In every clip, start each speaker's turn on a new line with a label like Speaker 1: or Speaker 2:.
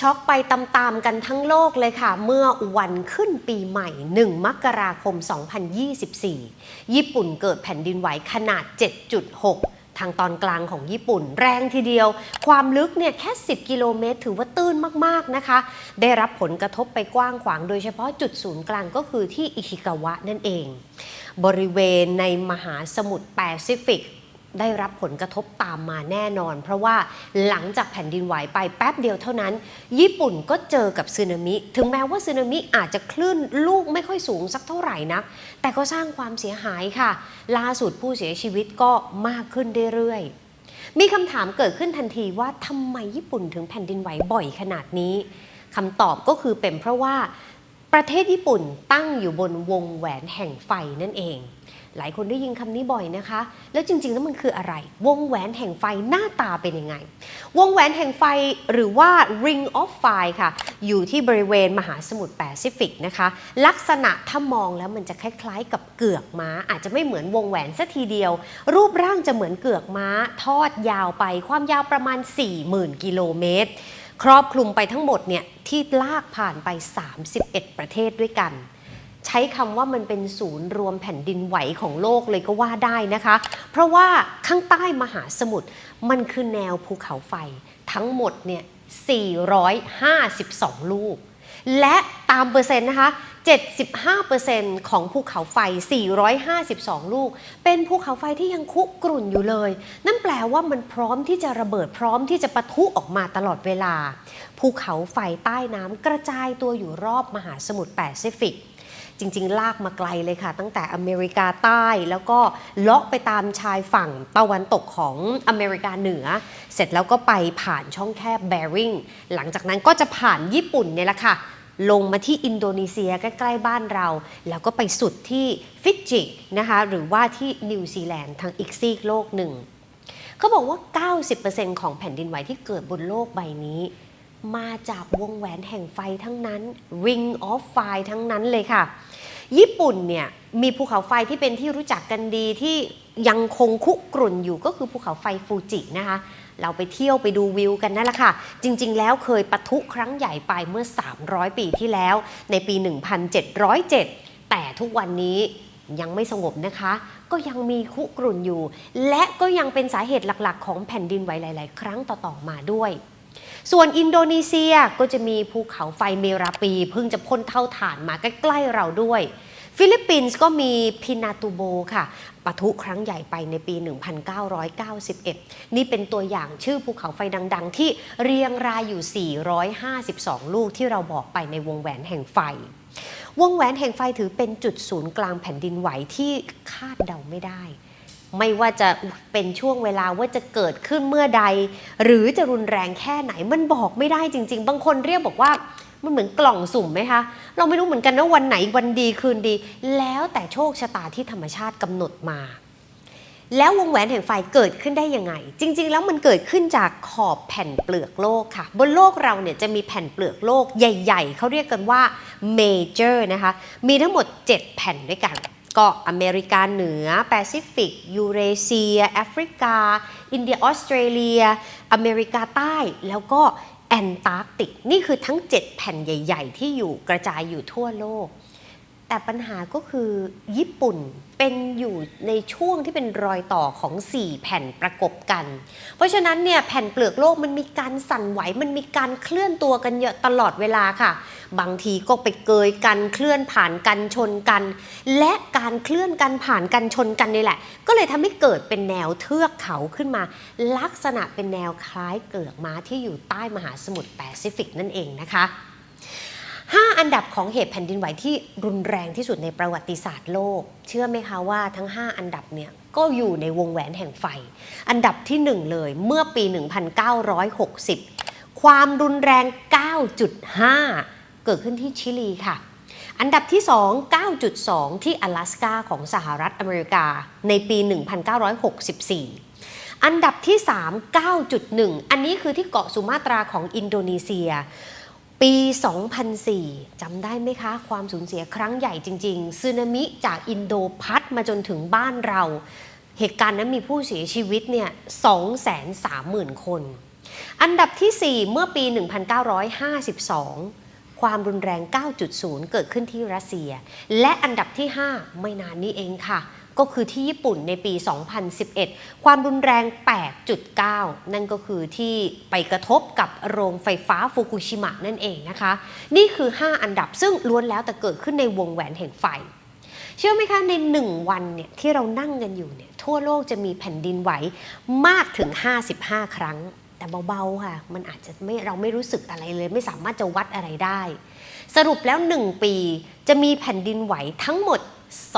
Speaker 1: ช็อกไปตามๆกันทั้งโลกเลยค่ะ เมื่อวันขึ้นปีใหม่ 1 มกราคม 2024 ญี่ปุ่นเกิดแผ่นดินไหวขนาด 7.6 ทางตอนกลางของญี่ปุ่นแรงทีเดียว ความลึกเนี่ยแค่ 10 กิโลเมตร ถือว่าตื้นมากๆนะคะ ได้รับผลกระทบไปกว้างขวางโดยเฉพาะจุดศูนย์กลางก็คือที่อิคิกาวะนั่นเอง บริเวณในมหาสมุทรแปซิฟิก ได้รับผลกระทบตามมาแน่นอน เพราะว่าหลังจากแผ่นดินไหวไปแป๊บเดียวเท่านั้น ญี่ปุ่นก็เจอกับสึนามิ ถึงแม้ว่าสึนามิอาจจะคลื่นลูกไม่ค่อยสูงสักเท่าไหร่นะแต่ก็สร้างความเสียหายค่ะ ล่าสุดผู้เสียชีวิตก็มากขึ้นเรื่อยๆ มีคำถามเกิดขึ้นทันทีว่าทำไมญี่ปุ่นถึงแผ่นดินไหวบ่อยขนาดนี้คำตอบก็คือเป็นเพราะว่าประเทศญี่ปุ่นตั้งอยู่บนวงแหวนแห่งไฟนั่นเอง หลายคนได้ยินคำนี้บ่อยนะคะ แล้วจริงๆแล้วมันคืออะไร วงแหวนแห่งไฟหน้าตาเป็นยังไง วงแหวนแห่งไฟหรือว่า Ring of Fire ค่ะ อยู่ที่บริเวณมหาสมุทรแปซิฟิกนะคะ ลักษณะถ้ามองแล้วมันจะคล้ายๆ กับเกือกม้า อาจจะไม่เหมือนวงแหวนสัทีเดียว รูปร่างจะเหมือนเกือกม้า ทอดยาวไปความยาวประมาณ 40,000 กิโลเมตร ครอบคลุมไปทั้งหมดเนี่ยที่ลากผ่านไป 31 ประเทศด้วยกัน ใช้คำว่ามันเป็นศูนย์รวมแผ่นดินไหวของโลกเลยก็ว่าได้นะคะ เพราะว่าข้างใต้มหาสมุทรมันคือแนวภูเขาไฟทั้งหมดเนี่ย 452 ลูก และตามเปอร์เซ็นต์นะคะ 75%ของภูเขาไฟ 452 ลูก เป็นภูเขาไฟที่ยังคุกรุ่นอยู่เลย นั่นแปลว่ามันพร้อมที่จะระเบิดพร้อมที่จะปะทุออกมาตลอดเวลา ภูเขาไฟใต้น้ำกระจายตัวอยู่รอบมหาสมุทรแปซิฟิก จริง ๆ ลากมาไกลเลยค่ะ ตั้งแต่อเมริกาใต้แล้วก็เลาะไปตามชายฝั่งตะวันตกของอเมริกาเหนือ เสร็จแล้วก็ไปผ่านช่องแคบแบริงหลังจากนั้นก็จะผ่านญี่ปุ่นเนี่ยแหละค่ะ ลงมาที่อินโดนีเซียใกล้ ๆ บ้านเรา แล้วก็ไปสุดที่ฟิจินะคะหรือว่าที่นิวซีแลนด์ทางอีกซีกโลกหนึ่งเขาบอกว่า 90%ของแผ่นดินไหวที่เกิดบนโลกใบนี้ มาจากวงแหวนแห่งไฟทั้งนั้น Ring of Fire ทั้งนั้นเลยค่ะ ญี่ปุ่นเนี่ยมีภูเขาไฟที่เป็นที่รู้จักกันดีที่ยังคงคุกรุ่นอยู่ก็คือภูเขาไฟฟูจินะคะ เราไปเที่ยวไปดูวิวกันนั่นแหละค่ะ จริงๆ แล้วเคยปะทุครั้งใหญ่ไปเมื่อ 300 ปีที่แล้ว ในปี 1707 แต่ทุกวันนี้ยังไม่สงบนะคะ ก็ยังมีคุกรุ่นอยู่ และก็ยังเป็นสาเหตุหลักๆ ของแผ่นดินไหวหลาย ๆ ครั้งต่อๆมาด้วย ส่วนอินโดนีเซียก็จะมีภูเขาไฟเมราปีเพิ่งจะพ่นเท่าฐานมาใกล้ๆเราด้วย ฟิลิปปินส์ก็มีพินาตูโบค่ะปะทุครั้งใหญ่ไปในปี 1991 นี่เป็นตัวอย่างชื่อภูเขาไฟดัง ๆ ที่เรียงรายอยู่ 452 ลูกที่เราบอกไปในวงแหวนแห่งไฟ วงแหวนแห่งไฟถือเป็นจุดศูนย์กลางแผ่นดินไหวที่คาดเดาไม่ได้ ไม่ว่าจะเป็นช่วงเวลาว่าจะเกิดขึ้นเมื่อใด หรือจะรุนแรงแค่ไหนมันบอกไม่ได้จริง ๆ บางคนเรียกบอกว่ามันเหมือนกล่องสุ่มไหมคะ เราไม่รู้เหมือนกันนะวันไหนวันดีคืนดี แล้วแต่โชคชะตาที่ธรรมชาติกำหนดมา แล้ววงแหวนแห่งไฟเกิดขึ้นได้ยังไง จริง ๆ แล้วมันเกิดขึ้นจากขอบแผ่นเปลือกโลกค่ะ บนโลกเราเนี่ยจะมีแผ่นเปลือกโลกใหญ่ ๆเขาเรียกกันว่า major นะคะมีทั้งหมด 7 แผ่นด้วยกัน ก็อเมริกาเหนือ แปซิฟิก ยูเรเซีย แอฟริกา อินเดีย ออสเตรเลีย อเมริกาใต้ แล้วก็แอนตาร์กติก นี่คือทั้ง 7 แผ่นใหญ่ ๆ ที่อยู่กระจายอยู่ทั่วโลก แต่ปัญหาก็คือญี่ปุ่นเป็นอยู่ในช่วงที่เป็นรอยต่อของ 4 แผ่นประกบกัน เพราะฉะนั้นเนี่ยแผ่นเปลือกโลกมันมีการสั่นไหว มันมีการเคลื่อนตัวกันเยอะตลอดเวลาค่ะ บางทีก็ไปเกยกันเคลื่อนผ่านกันชนกัน และการเคลื่อนกันผ่านกันชนกันนี่แหละ ก็เลยทำให้เกิดเป็นแนวเทือกเขาขึ้นมา ลักษณะเป็นแนวคล้ายเกือกม้าที่อยู่ใต้มหาสมุทรแปซิฟิกนั่นเองนะคะ5 อันดับของเหตุแผ่นดินไหวที่รุนแรงที่สุดในประวัติศาสตร์โลก เชื่อไหมคะว่าทั้ง 5 อันดับเนี่ยก็อยู่ในวงแหวนแห่งไฟ อันดับที่ 1 เลยเมื่อปี 1960 ความรุนแรง 9.5 เกิดขึ้นที่ชิลีค่ะ อันดับที่ 2 9.2 ที่阿拉สกาของสหรัฐอเมริกาในปี 1964 อันดับที่ 3 9.1 อันนี้คือที่เกาะสุมาตราของอินโดนีเซียปี 2004 จำได้ไหมคะ ความสูญเสียครั้งใหญ่จริงๆสึนามิจากอินโดพัดมาจนถึงบ้านเรา เหตุการณ์นั้นมีผู้เสียชีวิตเนี่ย230,000 คน อันดับที่ 4 เมื่อปี 1952 ความรุนแรง 9.0 เกิดขึ้นที่รัสเซีย และอันดับที่ 5 ไม่นานนี้เองค่ะ ก็คือที่ญี่ปุ่นในปี 2011 ความรุนแรง 8.9 นั่นก็คือที่ไปกระทบกับโรงไฟฟ้าฟุกุชิมะนั่นเองนะคะ นี่คือ 5 อันดับซึ่งล้วนแล้วแต่เกิดขึ้นในวงแหวนแห่งไฟเชื่อไหมคะใน1วันเนี่ยที่เรานั่งกันอยู่เนี่ยทั่วโลกจะมีแผ่นดินไหวมากถึง 55 ครั้ง แต่เบาๆค่ะ มันอาจจะไม่เราไม่รู้สึกอะไรเลย ไม่สามารถจะวัดอะไรได้ สรุปแล้ว 1 ปีจะมีแผ่นดินไหวทั้งหมด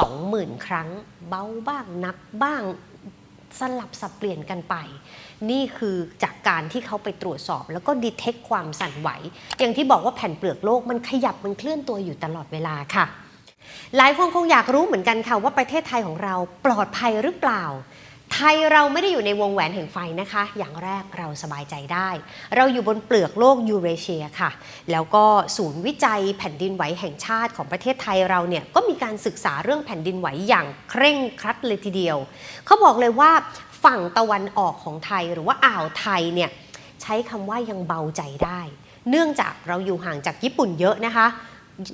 Speaker 1: 20,000 ครั้ง เบาบ้างหนักบ้างสลับสับเปลี่ยนกันไป นี่คือจากการที่เขาไปตรวจสอบ แล้วก็ดีเทคความสั่นไหว อย่างที่บอกว่าแผ่นเปลือกโลกมันขยับมันเคลื่อนตัวอยู่ตลอดเวลาค่ะ หลายคนคงอยากรู้เหมือนกันค่ะว่าประเทศไทยของเราปลอดภัยหรือเปล่า ไทยเราไม่ได้อยู่ในวงแหวนแห่งไฟนะคะ อย่างแรกเราสบายใจได้ เราอยู่บนเปลือกโลกยูเรเชียค่ะ แล้วก็ศูนย์วิจัยแผ่นดินไหวแห่งชาติของประเทศไทยเราเนี่ยก็มีการศึกษาเรื่องแผ่นดินไหวอย่างเคร่งครัดเลยทีเดียว เขาบอกเลยว่าฝั่งตะวันออกของไทยหรือว่าอ่าวไทยเนี่ยใช้คำว่ายังเบาใจได้ เนื่องจากเราอยู่ห่างจากญี่ปุ่นเยอะนะคะ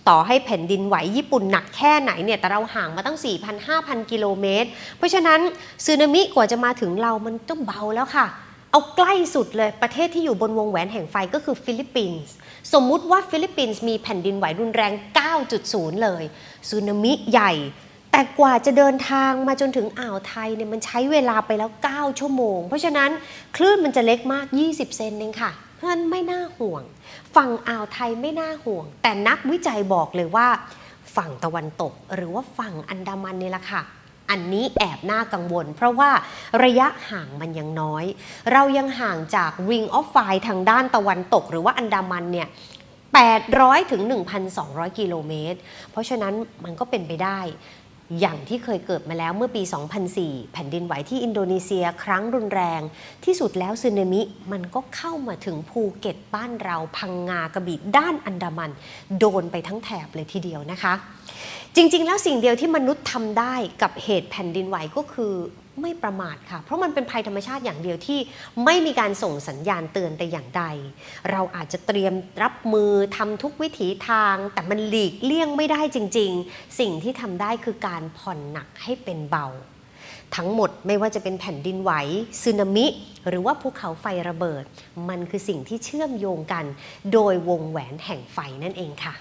Speaker 1: ต่อให้แผ่นดินไหวญี่ปุ่นหนักแค่ไหนเนี่ยแต่เราห่างมาตั้ง 4,000-5,000 กิโลเมตร เพราะฉะนั้นสึนามิกว่าจะมาถึงเรามันต้องเบาแล้วค่ะ เอาใกล้สุดเลยประเทศที่อยู่บนวงแหวนแห่งไฟก็คือฟิลิปปินส์สมมุติว่าฟิลิปปินส์มีแผ่นดินไหวรุนแรง 9.0 เลยสึนามิใหญ่ แต่กว่าจะเดินทางมาจนถึงอ่าวไทยเนี่ยมันใช้เวลาไปแล้ว 9 ชั่วโมง เพราะฉะนั้นคลื่นมันจะเล็กมาก 20 เซนเองค่ะ พราะฉะนั้นไม่น่าห่วง ฝั่งอ่าวไทยไม่น่าห่วง แต่นักวิจัยบอกเลยว่า ฝั่งตะวันตกหรือว่าฝั่งอันดามันนี่แหละค่ะอันนี้แอบน่ากังวล เพราะว่าระยะห่างมันยังน้อย เรายังห่างจาก Ring of Fire ทางด้านตะวันตกหรือว่าอันดามันเนี่ย800ถึง1,200 กิโลเมตร เพราะฉะนั้นมันก็เป็นไปได้ อย่างที่เคยเกิดมาแล้วเมื่อปี 2004 แผ่นดินไหวที่อินโดนีเซียครั้งรุนแรง ที่สุดแล้วสึนามิมันก็เข้ามาถึงภูเก็ตบ้านเราพังงากระบี่ด้านอันดามัน โดนไปทั้งแถบเลยทีเดียวนะคะ จริงๆ แล้วสิ่งเดียวที่มนุษย์ทำได้กับเหตุแผ่นดินไหวก็คือ ไม่ประมาทค่ะ เพราะมันเป็นภัยธรรมชาติอย่างเดียวที่ไม่มีการส่งสัญญาณเตือนแต่อย่างใด เราอาจจะเตรียมรับมือทำทุกวิถีทาง แต่มันหลีกเลี่ยงไม่ได้จริง ๆ สิ่งที่ทำได้คือการผ่อนหนักให้เป็นเบา ทั้งหมดไม่ว่าจะเป็นแผ่นดินไหวสึนามิ หรือว่าภูเขาไฟระเบิด มันคือสิ่งที่เชื่อมโยงกัน โดยวงแหวนแห่งไฟนั่นเองค่ะ